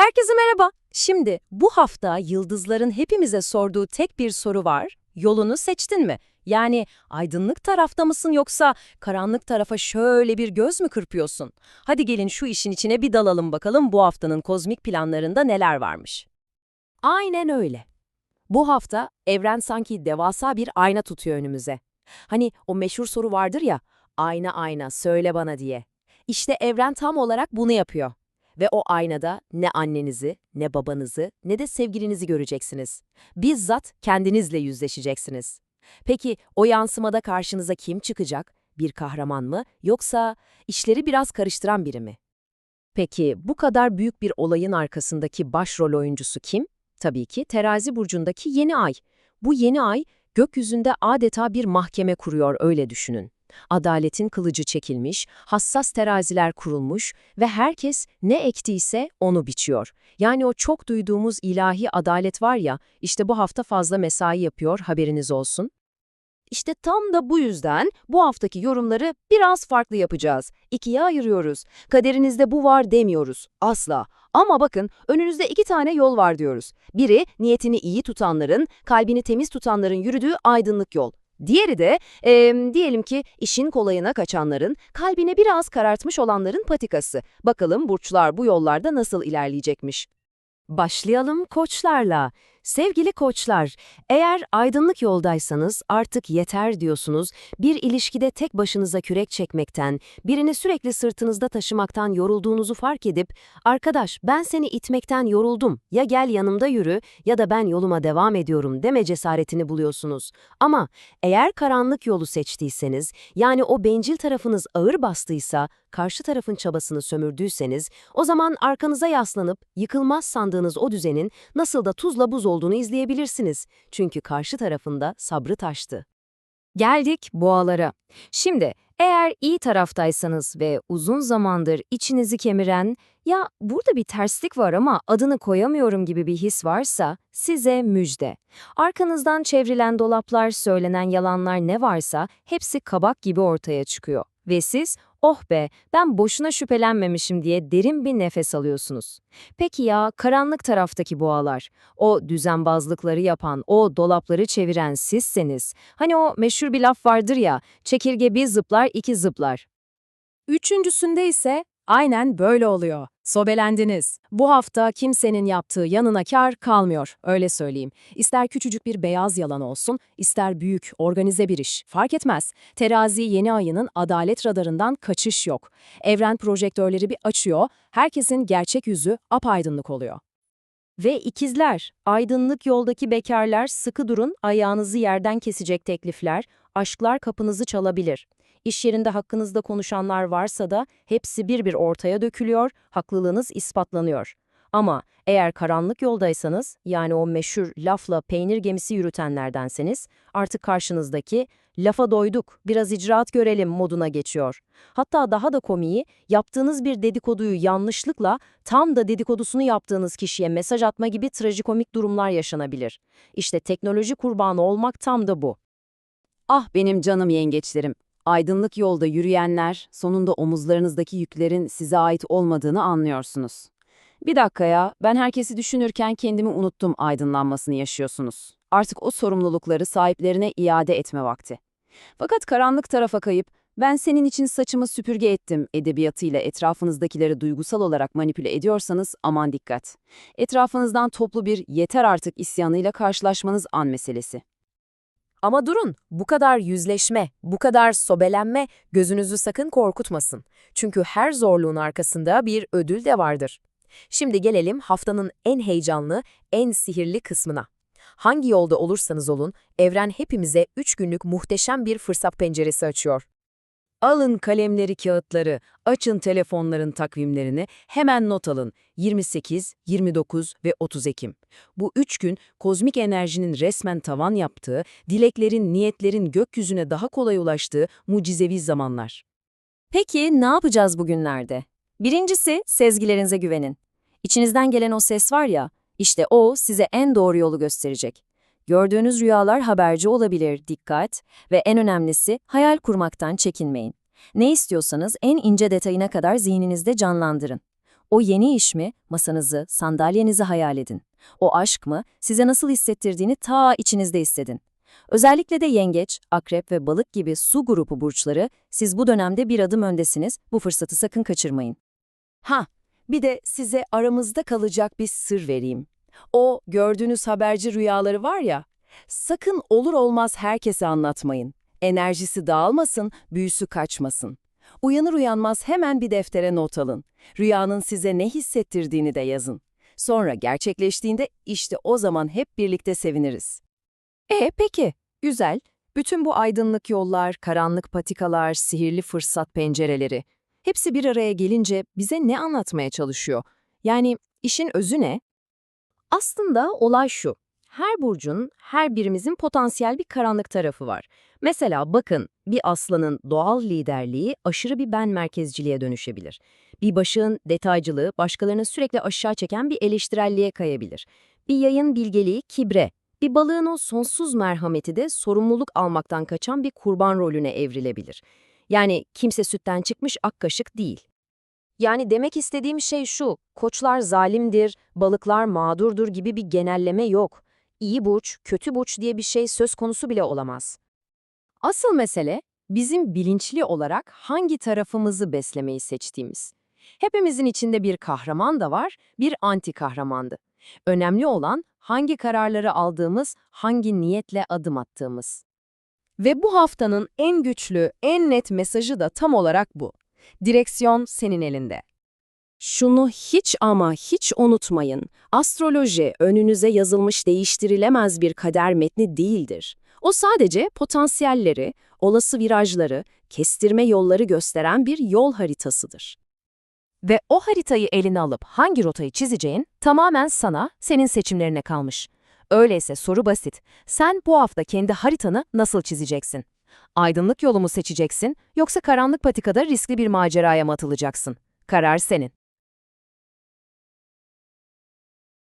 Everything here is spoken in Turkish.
Herkese merhaba. Şimdi bu hafta yıldızların hepimize sorduğu tek bir soru var. Yolunu seçtin mi? Yani aydınlık tarafta mısın yoksa karanlık tarafa şöyle bir göz mü kırpıyorsun? Hadi gelin şu işin içine bir dalalım bakalım bu haftanın kozmik planlarında neler varmış. Aynen öyle. Bu hafta evren sanki devasa bir ayna tutuyor önümüze. Hani o meşhur soru vardır ya, ayna ayna söyle bana diye. İşte evren tam olarak bunu yapıyor. Ve o aynada ne annenizi, ne babanızı, ne de sevgilinizi göreceksiniz. Bizzat kendinizle yüzleşeceksiniz. Peki o yansımada karşınıza kim çıkacak? Bir kahraman mı yoksa işleri biraz karıştıran biri mi? Peki bu kadar büyük bir olayın arkasındaki başrol oyuncusu kim? Tabii ki terazi burcundaki yeni ay. Bu yeni ay gökyüzünde adeta bir mahkeme kuruyor öyle düşünün. Adaletin kılıcı çekilmiş, hassas teraziler kurulmuş ve herkes ne ektiyse onu biçiyor. Yani o çok duyduğumuz ilahi adalet var ya, işte bu hafta fazla mesai yapıyor haberiniz olsun. İşte tam da bu yüzden bu haftaki yorumları biraz farklı yapacağız. İkiye ayırıyoruz. Kaderinizde bu var demiyoruz. Asla. Ama bakın önünüzde iki tane yol var diyoruz. Biri niyetini iyi tutanların, kalbini temiz tutanların yürüdüğü aydınlık yol. Diğeri de eee, diyelim ki işin kolayına kaçanların, kalbine biraz karartmış olanların patikası. Bakalım burçlar bu yollarda nasıl ilerleyecekmiş. Başlayalım koçlarla. Sevgili koçlar, eğer aydınlık yoldaysanız artık yeter diyorsunuz, bir ilişkide tek başınıza kürek çekmekten, birini sürekli sırtınızda taşımaktan yorulduğunuzu fark edip, arkadaş ben seni itmekten yoruldum, ya gel yanımda yürü ya da ben yoluma devam ediyorum deme cesaretini buluyorsunuz. Ama eğer karanlık yolu seçtiyseniz, yani o bencil tarafınız ağır bastıysa, karşı tarafın çabasını sömürdüyseniz, o zaman arkanıza yaslanıp yıkılmaz sandığınız o düzenin nasıl da tuzla buz olduğunu izleyebilirsiniz. Çünkü karşı tarafında sabrı taştı. Geldik boğalara. Şimdi eğer iyi taraftaysanız ve uzun zamandır içinizi kemiren, ya burada bir terslik var ama adını koyamıyorum gibi bir his varsa size müjde. Arkanızdan çevrilen dolaplar, söylenen yalanlar ne varsa hepsi kabak gibi ortaya çıkıyor. Ve siz oh be ben boşuna şüphelenmemişim diye derin bir nefes alıyorsunuz. Peki ya karanlık taraftaki boğalar, o düzenbazlıkları yapan, o dolapları çeviren sizseniz, hani o meşhur bir laf vardır ya, çekirge bir zıplar iki zıplar. Üçüncüsünde ise aynen böyle oluyor. Sobelendiniz. Bu hafta kimsenin yaptığı yanına kar kalmıyor, öyle söyleyeyim. İster küçücük bir beyaz yalan olsun, ister büyük, organize bir iş, fark etmez. Terazi yeni ayının adalet radarından kaçış yok. Evren projektörleri bir açıyor, herkesin gerçek yüzü apaydınlık oluyor. Ve ikizler, aydınlık yoldaki bekarlar sıkı durun, ayağınızı yerden kesecek teklifler, aşklar kapınızı çalabilir. İş yerinde hakkınızda konuşanlar varsa da hepsi bir bir ortaya dökülüyor, haklılığınız ispatlanıyor. Ama eğer karanlık yoldaysanız, yani o meşhur lafla peynir gemisi yürütenlerdenseniz, artık karşınızdaki lafa doyduk, biraz icraat görelim moduna geçiyor. Hatta daha da komiği, yaptığınız bir dedikoduyu yanlışlıkla tam da dedikodusunu yaptığınız kişiye mesaj atma gibi trajikomik durumlar yaşanabilir. İşte teknoloji kurbanı olmak tam da bu. Ah benim canım yengeçlerim. Aydınlık yolda yürüyenler, sonunda omuzlarınızdaki yüklerin size ait olmadığını anlıyorsunuz. Bir dakika ya, ben herkesi düşünürken kendimi unuttum aydınlanmasını yaşıyorsunuz. Artık o sorumlulukları sahiplerine iade etme vakti. Fakat karanlık tarafa kayıp, ben senin için saçımı süpürge ettim edebiyatıyla etrafınızdakileri duygusal olarak manipüle ediyorsanız aman dikkat. Etrafınızdan toplu bir yeter artık isyanıyla karşılaşmanız an meselesi. Ama durun, bu kadar yüzleşme, bu kadar sobelenme gözünüzü sakın korkutmasın. Çünkü her zorluğun arkasında bir ödül de vardır. Şimdi gelelim haftanın en heyecanlı, en sihirli kısmına. Hangi yolda olursanız olun, evren hepimize 3 günlük muhteşem bir fırsat penceresi açıyor. Alın kalemleri, kağıtları, açın telefonların takvimlerini, hemen not alın. 28, 29 ve 30 Ekim. Bu üç gün kozmik enerjinin resmen tavan yaptığı, dileklerin, niyetlerin gökyüzüne daha kolay ulaştığı mucizevi zamanlar. Peki ne yapacağız bugünlerde? Birincisi sezgilerinize güvenin. İçinizden gelen o ses var ya, işte o size en doğru yolu gösterecek. Gördüğünüz rüyalar haberci olabilir, dikkat ve en önemlisi hayal kurmaktan çekinmeyin. Ne istiyorsanız en ince detayına kadar zihninizde canlandırın. O yeni iş mi, masanızı, sandalyenizi hayal edin. O aşk mı, size nasıl hissettirdiğini ta içinizde hissedin. Özellikle de yengeç, akrep ve balık gibi su grubu burçları, siz bu dönemde bir adım öndesiniz, bu fırsatı sakın kaçırmayın. Ha, bir de size aramızda kalacak bir sır vereyim. O gördüğünüz haberci rüyaları var ya, sakın olur olmaz herkese anlatmayın. Enerjisi dağılmasın, büyüsü kaçmasın. Uyanır uyanmaz hemen bir deftere not alın. Rüyanın size ne hissettirdiğini de yazın. Sonra gerçekleştiğinde işte o zaman hep birlikte seviniriz. E peki, güzel. Bütün bu aydınlık yollar, karanlık patikalar, sihirli fırsat pencereleri, hepsi bir araya gelince bize ne anlatmaya çalışıyor? Yani işin özü ne? Aslında olay şu. Her burcun, her birimizin potansiyel bir karanlık tarafı var. Mesela bakın, bir aslanın doğal liderliği aşırı bir ben merkezciliğe dönüşebilir. Bir başığın detaycılığı başkalarını sürekli aşağı çeken bir eleştirelliğe kayabilir. Bir yayın bilgeliği kibre, bir balığın o sonsuz merhameti de sorumluluk almaktan kaçan bir kurban rolüne evrilebilir. Yani kimse sütten çıkmış ak kaşık değil. Yani demek istediğim şey şu, koçlar zalimdir, balıklar mağdurdur gibi bir genelleme yok. İyi burç, kötü burç diye bir şey söz konusu bile olamaz. Asıl mesele, bizim bilinçli olarak hangi tarafımızı beslemeyi seçtiğimiz. Hepimizin içinde bir kahraman da var, bir anti kahramandı. Önemli olan hangi kararları aldığımız, hangi niyetle adım attığımız. Ve bu haftanın en güçlü, en net mesajı da tam olarak bu. Direksiyon senin elinde. Şunu hiç ama hiç unutmayın. Astroloji önünüze yazılmış değiştirilemez bir kader metni değildir. O sadece potansiyelleri, olası virajları, kestirme yolları gösteren bir yol haritasıdır. Ve o haritayı eline alıp hangi rotayı çizeceğin tamamen sana, senin seçimlerine kalmış. Öyleyse soru basit. Sen bu hafta kendi haritanı nasıl çizeceksin? Aydınlık yolu mu seçeceksin yoksa karanlık patikada riskli bir maceraya mı atılacaksın? Karar senin.